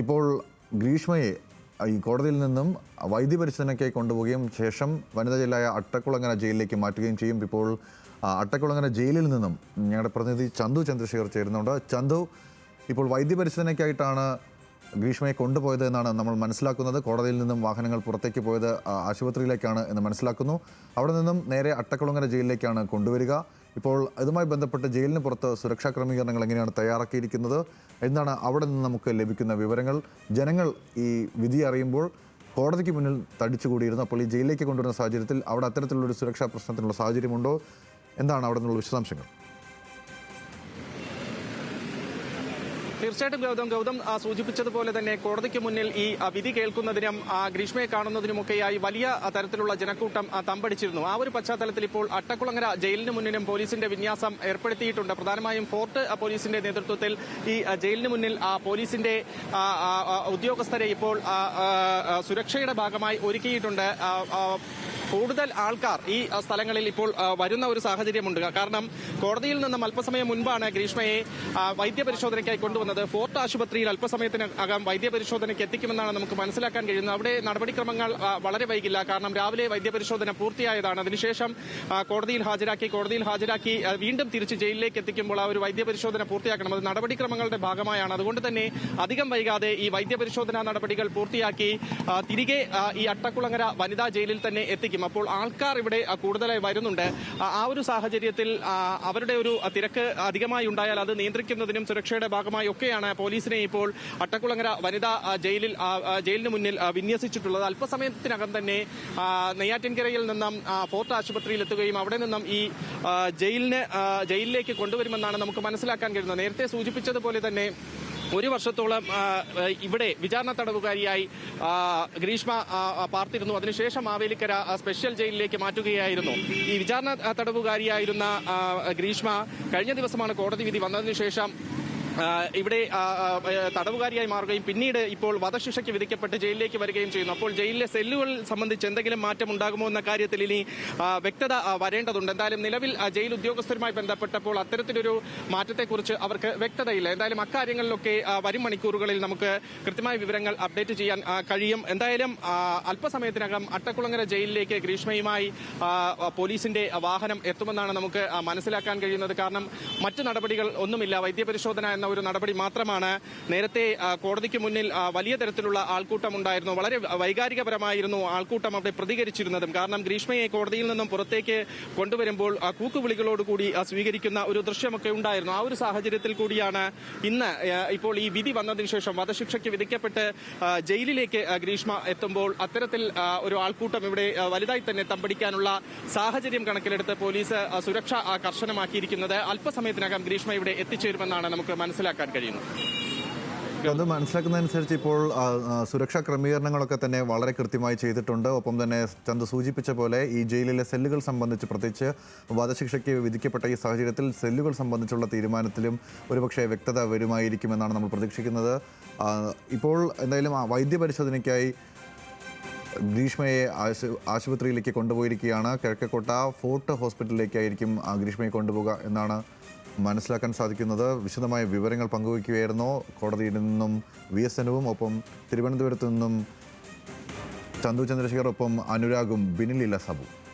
ഇപ്പോൾ ഗ്രീഷ്മയെ ഈ കോടതിയിൽ നിന്നും വൈദ്യ പരിശോധനയ്ക്കായി കൊണ്ടുപോവുകയും ശേഷം വനിതാ ജില്ലയായ അട്ടക്കുളങ്ങര ജയിലിലേക്ക് മാറ്റുകയും ചെയ്യും. ഇപ്പോൾ അട്ടക്കുളങ്ങര ജയിലിൽ നിന്നും ഞങ്ങളുടെ പ്രതിനിധി ചന്തു ചന്ദ്രശേഖർ ചേരുന്നുണ്ട്. ചന്തു ഇപ്പോൾ വൈദ്യപരിശോധനയ്ക്കായിട്ടാണ് ഗ്രീഷ്മയെ കൊണ്ടുപോയത് എന്നാണ് നമ്മൾ മനസ്സിലാക്കുന്നത്. കോടതിയിൽ നിന്നും വാഹനങ്ങൾ പുറത്തേക്ക് പോയത് ആശുപത്രിയിലേക്കാണ് എന്ന് മനസ്സിലാക്കുന്നു. അവിടെ നിന്നും നേരെ അട്ടക്കുളങ്ങര ജയിലിലേക്കാണ് കൊണ്ടുവരിക. ഇപ്പോൾ ഇതുമായി ബന്ധപ്പെട്ട് ജയിലിന് പുറത്ത് സുരക്ഷാ ക്രമീകരണങ്ങൾ എങ്ങനെയാണ് തയ്യാറാക്കിയിരിക്കുന്നത്? എന്നാണ് അവിടെ നിന്ന് നമുക്ക് ലഭിക്കുന്ന വിവരങ്ങൾ? ജനങ്ങൾ ഈ വിധി അറിയുമ്പോൾ കോടതിക്ക് മുന്നിൽ തടിച്ചുകൂടിയിരുന്നു അപ്പോൾ ഈ ജയിലിലേക്ക് കൊണ്ടുവരുന്ന സാഹചര്യത്തിൽ അവിടെ അത്തരത്തിലുള്ള ഒരു സുരക്ഷാ പ്രശ്നത്തിനുള്ള സാഹചര്യമുണ്ടോ? എന്താണ് അവിടെ നിന്നുള്ള വിശദാംശങ്ങൾ? തീർച്ചയായിട്ടും ഗൗതം. ഗൗതം സൂചിപ്പിച്ചതുപോലെ തന്നെ കോടതിക്ക് മുന്നിൽ ഈ വിധി കേൾക്കുന്നതിനും ആ, ഗ്രീഷ്മയെ കാണുന്നതിനുമൊക്കെയായി വലിയ തരത്തിലുള്ള ജനക്കൂട്ടം തമ്പടിച്ചിരുന്നു. ആ ഒരു പശ്ചാത്തലത്തിൽ ഇപ്പോൾ അട്ടക്കുളങ്ങര ജയിലിന് മുന്നിലും പോലീസിന്റെ വിന്യാസം ഏർപ്പെടുത്തിയിട്ടുണ്ട്. പ്രധാനമായും ഫോർട്ട് പോലീസിന്റെ നേതൃത്വത്തിൽ ഈ ജയിലിന് മുന്നിൽ പോലീസിന്റെ ഉദ്യോഗസ്ഥരെ ഇപ്പോൾ സുരക്ഷയുടെ ഭാഗമായി ഒരുക്കിയിട്ടുണ്ട്. കൂടുതൽ ആൾക്കാർ ഈ സ്ഥലങ്ങളിൽ ഇപ്പോൾ വരുന്ന ഒരു സാഹചര്യമുണ്ട്. കാരണം കോടതിയിൽ നിന്നും അല്പസമയം മുൻപാണ് ഗ്രീഷ്മയെ വൈദ്യപരിശോധനയ്ക്കായി കൊണ്ടുവന്നത്. ഫോർട്ട് ആശുപത്രിയിൽ അല്പസമയത്തിനകം വൈദ്യപരിശോധനയ്ക്ക് എത്തിക്കുമെന്നാണ് നമുക്ക് മനസ്സിലാക്കാൻ കഴിയുന്നത്. അവിടെ നടപടിക്രമങ്ങൾ വളരെ വൈകില്ല. കാരണം രാവിലെ വൈദ്യപരിശോധന പൂർത്തിയായതാണ്. അതിനുശേഷം കോടതിയിൽ ഹാജരാക്കി കോടതിയിൽ ഹാജരാക്കി വീണ്ടും തിരിച്ച് ജയിലിലേക്ക് എത്തിക്കുമ്പോൾ ആ ഒരു വൈദ്യപരിശോധന പൂർത്തിയാക്കണം. അത് നടപടിക്രമങ്ങളുടെ ഭാഗമായാണ്. അതുകൊണ്ട് തന്നെ അധികം വൈകാതെ ഈ വൈദ്യപരിശോധനാ നടപടികൾ പൂർത്തിയാക്കി തിരികെ ഈ അട്ടക്കുളങ്ങര വനിതാ ജയിലിൽ തന്നെ എത്തിക്കും. അപ്പോൾ ആൾക്കാർ ഇവിടെ കൂടുതലായി വരുന്നുണ്ട്. ആ ഒരു സാഹചര്യത്തിൽ അവരുടെ ഒരു തിരക്ക് അധികമായി ഉണ്ടായാൽ അത് നിയന്ത്രിക്കുന്നതിനും സുരക്ഷയുടെ ഭാഗമായി ഒക്കെയാണ് പോലീസിനെ ഇപ്പോൾ അട്ടക്കുളങ്ങര വനിതാ ജയിലിൽ ജയിലിന് മുന്നിൽ വിന്യസിച്ചിട്ടുള്ളത്. അല്പസമയത്തിനകം തന്നെ നെയ്യാറ്റിൻകരയിൽ നിന്നും ഫോർട്ട് ആശുപത്രിയിൽ എത്തുകയും അവിടെ നിന്നും ഈ ജയിലിന് ജയിലിലേക്ക് കൊണ്ടുവരുമെന്നാണ് നമുക്ക് മനസ്സിലാക്കാൻ കഴിയുന്നത്. നേരത്തെ സൂചിപ്പിച്ചതുപോലെ തന്നെ ഒരു വർഷത്തോളം ഇവിടെ വിചാരണ തടവുകാരിയായി ഗ്രീഷ്മ പാർത്തിരുന്നു. അതിനുശേഷം മാവേലിക്കര സ്പെഷ്യൽ ജയിലിലേക്ക് മാറ്റുകയായിരുന്നു. ഈ വിചാരണ തടവുകാരിയായിരുന്ന ഗ്രീഷ്മ കഴിഞ്ഞ ദിവസമാണ് കോടതി വിധി വന്നതിനു ശേഷം ഇവിടെ തടവുകാരിയായി മാറുകയും പിന്നീട് ഇപ്പോൾ വധശിക്ഷയ്ക്ക് വിധിക്കപ്പെട്ട് ജയിലിലേക്ക് വരികയും ചെയ്യുന്നു. അപ്പോൾ ജയിലിലെ സെല്ലുകൾ സംബന്ധിച്ച് എന്തെങ്കിലും മാറ്റം ഉണ്ടാകുമോ എന്ന കാര്യത്തിൽ ഇനി വ്യക്തത വരേണ്ടതുണ്ട്. എന്തായാലും നിലവിൽ ജയിൽ ഉദ്യോഗസ്ഥരുമായി ബന്ധപ്പെട്ടപ്പോൾ അത്തരത്തിലൊരു മാറ്റത്തെക്കുറിച്ച് അവർക്ക് വ്യക്തതയില്ല. എന്തായാലും അക്കാര്യങ്ങളിലൊക്കെ വരും മണിക്കൂറുകളിൽ നമുക്ക് കൃത്യമായ വിവരങ്ങൾ അപ്ഡേറ്റ് ചെയ്യാൻ കഴിയും. എന്തായാലും അല്പസമയത്തിനകം അട്ടക്കുളങ്ങര ജയിലിലേക്ക് ഗ്രീഷ്മയുമായി പോലീസിന്റെ വാഹനം എത്തുമെന്നാണ് നമുക്ക് മനസ്സിലാക്കാൻ കഴിയുന്നത്. കാരണം മറ്റു നടപടികൾ ഒന്നുമില്ല. വൈദ്യപരിശോധന എന്ന ഒരു നടപടി മാത്രമാണ് നേരത്തെ കോടതിക്ക് മുന്നിൽ വലിയ തരത്തിലുള്ള ആൾക്കൂട്ടം ഉണ്ടായിരുന്നു. വളരെ വൈകാരികപരമായിരുന്നു ആൾക്കൂട്ടം അവിടെ പ്രതികരിച്ചിരുന്നതും. കാരണം ഗ്രീഷ്മയെ കോടതിയിൽ നിന്നും പുറത്തേക്ക് കൊണ്ടുവരുമ്പോൾ കൂക്കുവിളികളോടുകൂടി സ്വീകരിക്കുന്ന ഒരു ദൃശ്യമൊക്കെ ഉണ്ടായിരുന്നു. ആ ഒരു സാഹചര്യത്തിൽ കൂടിയാണ് ഇന്ന് ഇപ്പോൾ ഈ വിധി വന്നതിന് ശേഷം വധശിക്ഷയ്ക്ക് വിധിക്കപ്പെട്ട് ജയിലിലേക്ക് ഗ്രീഷ്മ എത്തുമ്പോൾ അത്തരത്തിൽ ഒരു ആൾക്കൂട്ടം ഇവിടെ വലുതായി തന്നെ തമ്പടിക്കാനുള്ള സാഹചര്യം കണക്കിലെടുത്ത് പോലീസ് സുരക്ഷ കർശനമാക്കിയിരിക്കുന്നത്. അല്പസമയത്തിനകം ഗ്രീഷ്മ ഇവിടെ എത്തിച്ചേരുമെന്നാണ് നമുക്ക് മനസ്സിലാക്കാൻ കഴിയുന്നത് അത് മനസ്സിലാക്കുന്നതനുസരിച്ച് ഇപ്പോൾ സുരക്ഷാ ക്രമീകരണങ്ങളൊക്കെ തന്നെ വളരെ കൃത്യമായി ചെയ്തിട്ടുണ്ട്. ഒപ്പം തന്നെ ചന്ത് സൂചിപ്പിച്ച പോലെ ഈ ജയിലിലെ സെല്ലുകൾ സംബന്ധിച്ച് പ്രത്യേകിച്ച് വധശിക്ഷയ്ക്ക് വിധിക്കപ്പെട്ട ഈ സാഹചര്യത്തിൽ സെല്ലുകൾ സംബന്ധിച്ചുള്ള തീരുമാനത്തിലും ഒരുപക്ഷെ വ്യക്തത വരുമായിരിക്കുമെന്നാണ് നമ്മൾ പ്രതീക്ഷിക്കുന്നത്. ഇപ്പോൾ എന്തായാലും വൈദ്യപരിശോധനയ്ക്കായി ഗ്രീഷ്മയെ ആശു ആശുപത്രിയിലേക്ക് കൊണ്ടുപോയിരിക്കുകയാണ്. കിഴക്കക്കോട്ട ഫോർട്ട് ഹോസ്പിറ്റലിലേക്കായിരിക്കും ഗ്രീഷ്മയെ കൊണ്ടുപോകുക എന്നാണ് മനസ്സിലാക്കാൻ സാധിക്കുന്നത് വിശദമായ വിവരങ്ങൾ പങ്കുവയ്ക്കുകയായിരുന്നു. കോടതിയിൽ നിന്നും വി എസ് എനുവും ഒപ്പം തിരുവനന്തപുരത്തു നിന്നും ചന്തു ചന്ദ്രശേഖർ ഒപ്പം അനുരാഗും ബിനിലില്ല സബു.